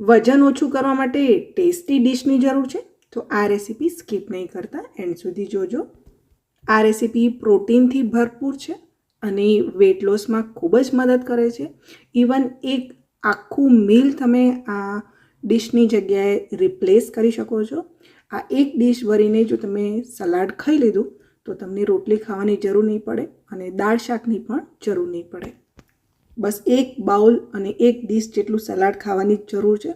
વજન ઓછું કરવા માટે ટેસ્ટી ડીશની જરૂર છે, તો આ રેસીપી સ્કીપ નહીં કરતા. એન્ડ સુધી જોજો. આ રેસીપી પ્રોટીનથી ભરપૂર છે અને વેટ લોસમાં ખૂબ જ મદદ કરે છે. ઇવન એક આખું મીલ તમે આ ડિશની જગ્યાએ રિપ્લેસ કરી શકો છો. આ એક ડિશ ભરીને જો તમે સલાડ ખાઈ લીધું, તો તમને રોટલી ખાવાની જરૂર નહીં પડે અને દાળ શાકની પણ જરૂર નહીં પડે. બસ એક બાઉલ અને એક ડીશ જેટલું સલાડ ખાવાની જરૂર છે.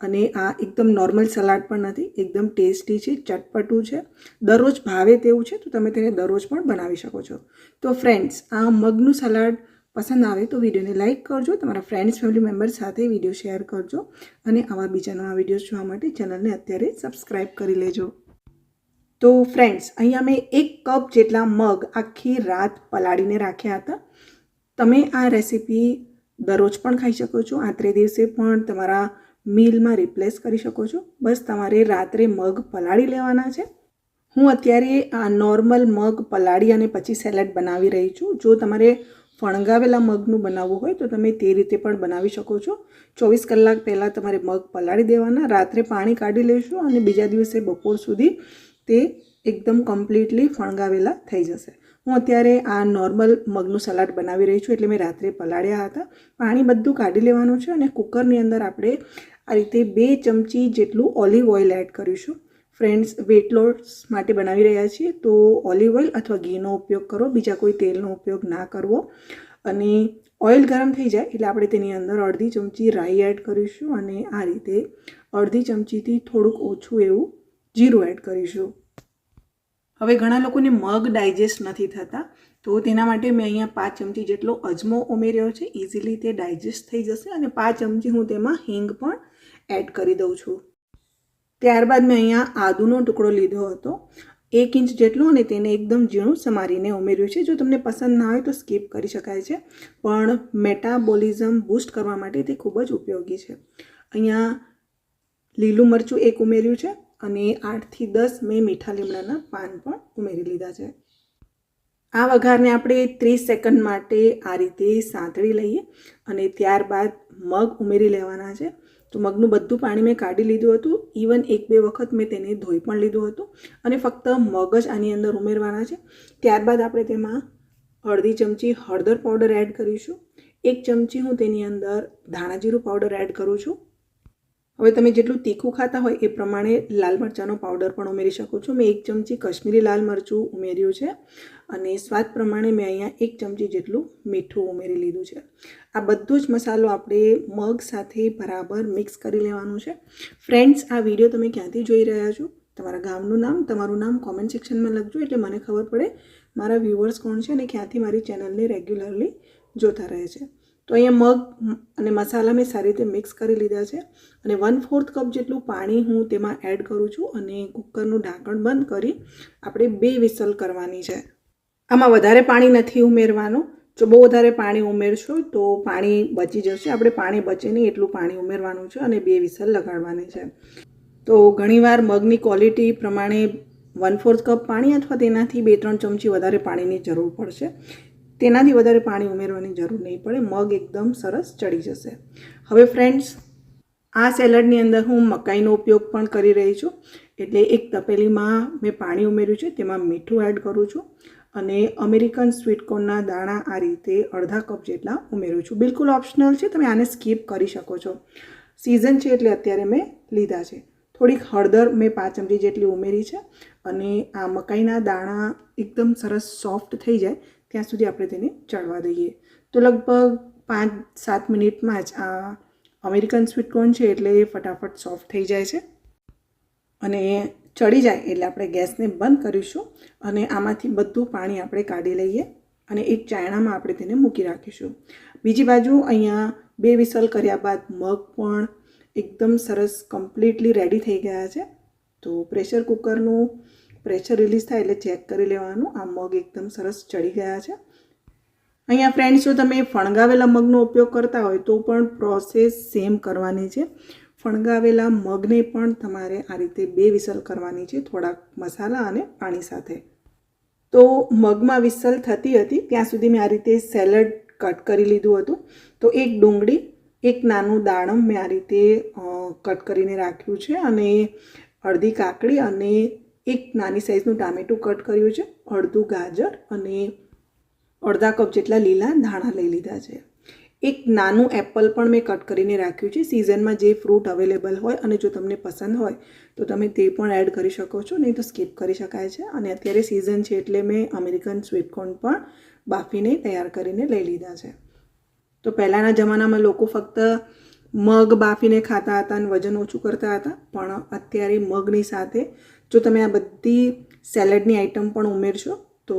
અને આ એકદમ નોર્મલ સલાડ પણ નથી, એકદમ ટેસ્ટી છે, ચટપટું છે. દરરોજ ભાવે તેવું છે, તો તમે તેને દરરોજ પણ બનાવી શકો છો. તો ફ્રેન્ડ્સ આ મગનું સલાડ પસંદ આવે તો વિડીયોને લાઇક કરજો, તમારા ફ્રેન્ડ્સ ફેમિલી મેમ્બર સાથે વીડિયો શેર કરજો અને આવા બીજા નવા વિડીયોઝ જોવા માટે ચેનલને અત્યારે સબસ્ક્રાઈબ કરી લેજો. તો ફ્રેન્ડ્સ અહીંયા મેં એક કપ જેટલા મગ આખી રાત પલાળીને રાખ્યા હતા. તમે આ રેસીપી દરરોજ પણ ખાઈ શકો છો. આત્રે દિવસે પણ તમારા મીલમાં રિપ્લેસ કરી શકો છો. બસ તમારે રાત્રે મગ પલાળી લેવાના છે. હું અત્યારે આ નોર્મલ મગ પલાળી અને પછી સેલેડ બનાવી રહી છું. જો તમારે ફણગાવેલા મગનું બનાવવું હોય તો તમે તે રીતે પણ બનાવી શકો છો. ચોવીસ કલાક પહેલાં તમારે મગ પલાળી દેવાના. રાત્રે પાણી કાઢી લેશો અને બીજા દિવસે બપોર સુધી તે એકદમ કમ્પ્લીટલી ફણગાવેલા થઈ જશે. હું અત્યારે આ નોર્મલ મગનું સલાડ બનાવી રહી છું એટલે મેં રાત્રે પલાળ્યા હતા. પાણી બધું કાઢી લેવાનું છે અને કુકરની અંદર આપણે આ રીતે બે ચમચી જેટલું ઓલિવ ઓઇલ એડ કરીશું. ફ્રેન્ડ્સ વેટ લોસ માટે બનાવી રહ્યા છીએ તો ઓલિવ ઓઇલ અથવા ઘીનો ઉપયોગ કરો. બીજા કોઈ તેલનો ઉપયોગ ના કરવો. અને ઓઇલ ગરમ થઈ જાય એટલે આપણે તેની અંદર અડધી ચમચી રાઈ એડ કરીશું અને આ રીતે અડધી ચમચીથી થોડુંક ઓછું એવું જીરું એડ કરીશું. હવે ઘણા લોકોને મગ ડાયજેસ્ટ નથી થતા, તો તેના માટે મેં અહીંયા પાંચ ચમચી જેટલો અજમો ઉમેર્યો છે. ઇઝીલી તે ડાયજેસ્ટ થઈ જશે અને પાંચ ચમચી હું તેમાં હિંગ પણ એડ કરી દઉં છું. ત્યારબાદ મેં અહીંયા આદુનો ટુકડો લીધો હતો, એક ઇંચ જેટલો અને તેને એકદમ ઝીણું સમારીને ઉમેર્યું છે. જો તમને પસંદ ના હોય તો સ્કીપ કરી શકાય છે, પણ મેટાબોલિઝમ બૂસ્ટ કરવા માટે તે ખૂબ જ ઉપયોગી છે. અહીંયા લીલું મરચું એક ઉમેર્યું છે અને આઠથી દસ મેં મીઠા લીમડાના પાન પણ ઉમેરી લીધા છે. આ વઘારને આપણે ત્રીસ સેકન્ડ માટે આ રીતે સાંતળી લઈએ અને ત્યારબાદ મગ ઉમેરી લેવાના છે. તો મગનું બધું પાણી મેં કાઢી લીધું હતું. ઇવન એક બે વખત મેં તેને ધોઈ પણ લીધું હતું અને ફક્ત મગ જ આની અંદર ઉમેરવાના છે. ત્યારબાદ આપણે તેમાં અડધી ચમચી હળદર પાવડર એડ કરીશું. એક ચમચી હું તેની અંદર ધાણાજીરું પાવડર એડ કરું છું. હવે તમે જેટલું તીખું ખાતા હોય એ પ્રમાણે લાલ મરચાંનો પાવડર પણ ઉમેરી શકો છો. મેં એક ચમચી કશ્મીરી લાલ મરચું ઉમેર્યું છે અને સ્વાદ પ્રમાણે મેં અહીંયા એક ચમચી જેટલું મીઠું ઉમેરી લીધું છે. આ બધો જ મસાલો આપણે મગ સાથે બરાબર મિક્સ કરી લેવાનું છે. ફ્રેન્ડ્સ, આ વીડિયો તમે ક્યાંથી જોઈ રહ્યા છો? તમારા ગામનું નામ, તમારું નામ કોમેન્ટ સેક્શનમાં લખજો એટલે મને ખબર પડે મારા વ્યૂવર્સ કોણ છે અને ક્યાંથી મારી ચેનલને રેગ્યુલરલી જોતા રહે છે. તો અહીંયા મગ અને મસાલા મેં સારી રીતે મિક્સ કરી લીધા છે. અને વન ફોર્થ કપ જેટલું પાણી હું તેમાં એડ કરું છું અને કુકરનું ઢાંકણ બંધ કરી આપણે બે વિસલ કરવાની છે. આમાં વધારે પાણી નથી ઉમેરવાનું. જો બહુ વધારે પાણી ઉમેરશો તો પાણી બચી જશે. આપણે પાણી બચે નહીં એટલું પાણી ઉમેરવાનું છે અને બે વિસલ લગાડવાની છે. તો ઘણીવાર મગની ક્વોલિટી પ્રમાણે વન ફોર્થ કપ પાણી અથવા તેનાથી બે ત્રણ ચમચી વધારે પાણીની જરૂર પડશે. તેનાથી વધારે પાણી ઉમેરવાની જરૂર નહીં પડે. મગ એકદમ સરસ ચડી જશે. હવે ફ્રેન્ડ્સ આ સેલડની અંદર હું મકાઈનો ઉપયોગ પણ કરી રહી છું. એટલે એક તપેલીમાં મેં પાણી ઉમેર્યું છે. તેમાં મીઠું એડ કરું છું અને અમેરિકન સ્વીટકોર્નના દાણા આ રીતે અડધા કપ જેટલા ઉમેરું છું. બિલકુલ ઓપ્શનલ છે. તમે આને સ્કીપ કરી શકો છો. સિઝન છે એટલે અત્યારે મેં લીધા છે. થોડીક હળદર મેં પાંચ ચમચી જેટલી ઉમેરી છે અને આ મકાઈના દાણા એકદમ સરસ સોફ્ટ થઈ જાય. ત્યાં સુધી આપણે તેને ચડવા દઈએ. તો લગભગ પાંચ, સાત મિનિટમાં જ આ અમેરિકન સ્વીટકોર્ન છે એટલે એ ફટાફટ સોફ્ટ થઈ જાય છે. અને ચડી જાય એટલે આપણે ગેસને બંધ કરીશું અને આમાંથી બધું પાણી આપણે કાઢી લઈએ અને એક ચાયણામાં આપણે તેને મૂકી રાખીશું. બીજી બાજુ અહીંયા બે વિસલ કર્યા બાદ મગ પણ એકદમ સરસ કમ્પ્લીટલી રેડી થઈ ગયા છે. તો પ્રેશર કુકરનું પ્રેશર રિલીઝ થાય એટલે ચેક કરી લેવાનું. આ મગ એકદમ સરસ ચડી ગયા છે. અહીંયા ફ્રેન્ડ્સ જો તમે ફણગાવેલા મગનો ઉપયોગ કરતા હોય તો પણ પ્રોસેસ સેમ કરવાની છે. ફણગાવેલા મગને પણ તમારે આ રીતે બે વિસલ કરવાની છે, થોડાક મસાલા અને પાણી સાથે. તો મગમાં વિસલ થતી હતી, ત્યાં સુધી મેં આ રીતે સેલડ કટ કરી લીધું હતું. તો એક ડુંગળી, એક નાનું દાણમ મેં આ રીતે કટ કરીને રાખ્યું છે અને અડધી કાકડી અને એક નાની સાઇઝનું ટામેટું કટ કર્યું છે, અડધું ગાજર અને અડધા કપ જેટલા લીલા ધાણા લઈ લીધા છે. એક નાનું એપલ પણ મેં કટ કરીને રાખ્યું છે સિઝનમાં જે ફ્રૂટ અવેલેબલ હોય અને જો તમને પસંદ હોય, તો તમે તે પણ એડ કરી શકો છો, નહીં તો સ્કીપ કરી શકાય છે. અને અત્યારે સિઝન છે એટલે મેં અમેરિકન સ્વીટકોર્ન પણ બાફીને તૈયાર કરીને લઈ લીધા છે. તો પહેલાંના જમાનામાં લોકો ફક્ત મગ બાફીને ખાતા હતા અને વજન ઓછું કરતા હતા, પણ અત્યારે મગની સાથે જો તમે આ બધી સેલેડની આઇટમ પણ ઉમેરશો, તો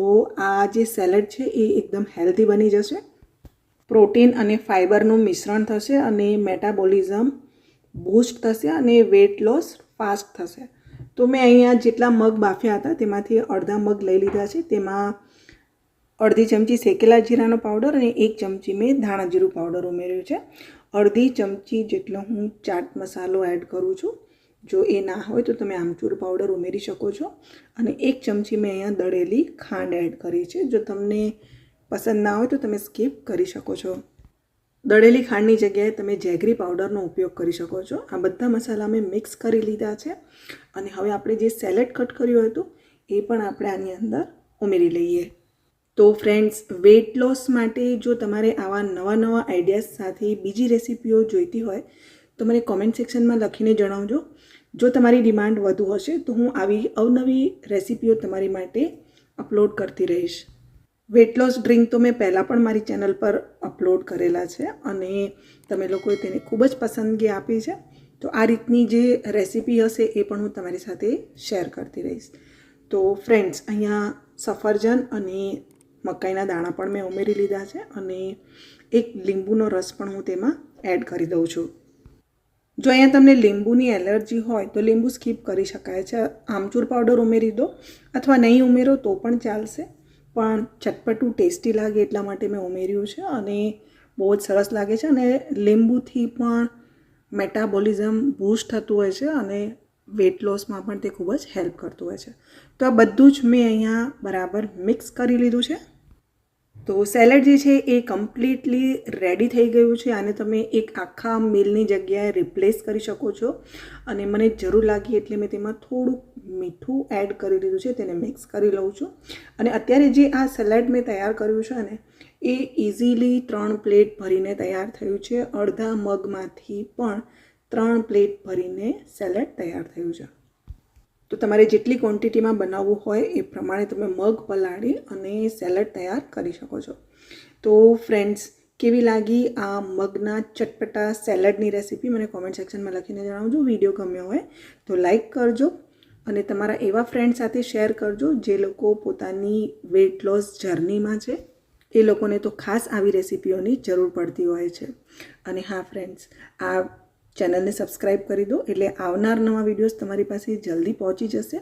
આ જે સેલેડ છે એ એકદમ હેલ્ધી બની જશે. પ્રોટીન અને ફાઇબરનું મિશ્રણ થશે અને મેટાબોલિઝમ બૂસ્ટ થશે અને વેટ લોસ ફાસ્ટ થશે. તો મેં અહીંયા જેટલા મગ બાફ્યા હતા, તેમાંથી અડધા મગ લઈ લીધા છે. તેમાં અડધી ચમચી શેકેલા જીરાનો પાવડર અને એક ચમચી મેં ધાણા જીરું પાવડર ઉમેર્યું છે. અડધી ચમચી જેટલો હું ચાટ મસાલો એડ કરું છું. જો એ ના હોય તો તમે આમચૂર પાવડર ઉમેરી શકો છો. અને એક ચમચી મેં અહીંયા દળેલી ખાંડ એડ કરી છે. જો તમને પસંદ ના હોય તો તમે સ્કીપ કરી શકો છો. દળેલી ખાંડની જગ્યાએ તમે જેગરી પાવડરનો ઉપયોગ કરી શકો છો. આ બધા મસાલા મેં મિક્સ કરી લીધા છે. અને હવે આપણે જે સેલેડ કટ કર્યું હતું, એ પણ આપણે આની અંદર ઉમેરી લઈએ. તો ફ્રેન્ડ્સ વેટ લોસ માટે જો તમારે આવા નવા નવા આઈડિયાઝ સાથે બીજી રેસિપીઓ જોઈતી હોય તો મને કોમેન્ટ સેક્શનમાં લખીને જણાવજો. જો તમારી ડિમાન્ડ વધુ હશે, તો હું આવી અવનવી રેસિપીઓ તમારી માટે અપલોડ કરતી રહીશ. વેટ લોસ ડ્રિંક તો મેં પહેલાં પણ મારી ચેનલ પર અપલોડ કરેલા છે અને તમે લોકોએ તેને ખૂબ જ પસંદગી આપી છે. તો આ રીતની જે રેસિપી હશે એ પણ હું તમારી સાથે શેર કરતી રહીશ. તો ફ્રેન્ડ્સ અહીંયા સફરજન અને મકાઈના દાણા પણ મેં ઉમેરી લીધા છે અને એક લીંબુનો રસ પણ હું તેમાં એડ કરી દઉં છું. જો અહીંયા તમને લીંબુની એલર્જી હોય તો લીંબુ સ્કીપ કરી શકાય છે. આમચૂર પાવડર ઉમેરી દો અથવા નહીં ઉમેરો તો પણ ચાલશે. પણ ચટપટું ટેસ્ટી લાગે એટલા માટે મેં ઉમેર્યું છે અને બહુ જ સરસ લાગે છે અને લીંબુથી પણ મેટાબોલિઝમ બૂસ્ટ થતું હોય છે અને વેટ લોસમાં પણ તે ખૂબ જ હેલ્પ કરતું હોય છે. તો આ બધું જ મેં અહીંયા બરાબર મિક્સ કરી લીધું છે. તો સેલેડ જે છે એ કમ્પ્લીટલી રેડી થઈ ગયું છે આને તમે એક આખા મીલની જગ્યાએ રિપ્લેસ કરી શકો છો. અને મને જરૂર લાગી એટલે મેં તેમાં થોડુંક મીઠું એડ કરી દીધું છે, તેને મિક્સ કરી લઉં છું. અને અત્યારે જે આ સલાડ મેં તૈયાર કર્યું છે ને, એ ઇઝીલી ત્રણ પ્લેટ ભરીને તૈયાર થયું છે. અડધા મગમાંથી પણ ત્રણ પ્લેટ ભરીને સેલેડ તૈયાર થયું છે. તો તમારે જેટલી ક્વોન્ટિટીમાં બનાવવું હોય એ પ્રમાણે તમે મગ પલાળી અને સેલડ તૈયાર કરી શકો છો. તો ફ્રેન્ડ્સ કેવી લાગી આ મગના ચટપટા સેલડની રેસીપી મને કોમેન્ટ સેક્શનમાં લખીને જણાવજો. વીડિયો ગમ્યો હોય તો લાઈક કરજો અને તમારા એવા ફ્રેન્ડ સાથે શેર કરજો જે લોકો પોતાની વેટ લોસ જર્નીમાં છે. એ લોકોને તો ખાસ આવી રેસીપીઓની જરૂર પડતી હોય છે. અને હા ફ્રેન્ડ્સ આ ચેનલને સબસ્ક્રાઈબ કરી દો એટલે આવનાર નવા વિડીયોઝ તમારી પાસે જલ્દી પહોંચી જશે.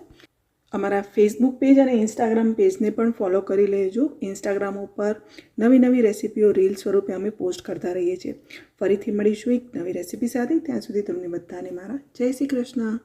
અમારા ફેસબુક પેજ અને ઇન્સ્ટાગ્રામ પેજને પણ ફોલો કરી લેજો. ઇન્સ્ટાગ્રામ ઉપર નવી નવી રેસીપીઓ રીલ સ્વરૂપે અમે પોસ્ટ કરતા રહીએ છીએ. ફરીથી મળીશું એક નવી રેસીપી સાથે. ત્યાં સુધી તમને બધાને મારા જય શ્રી કૃષ્ણ.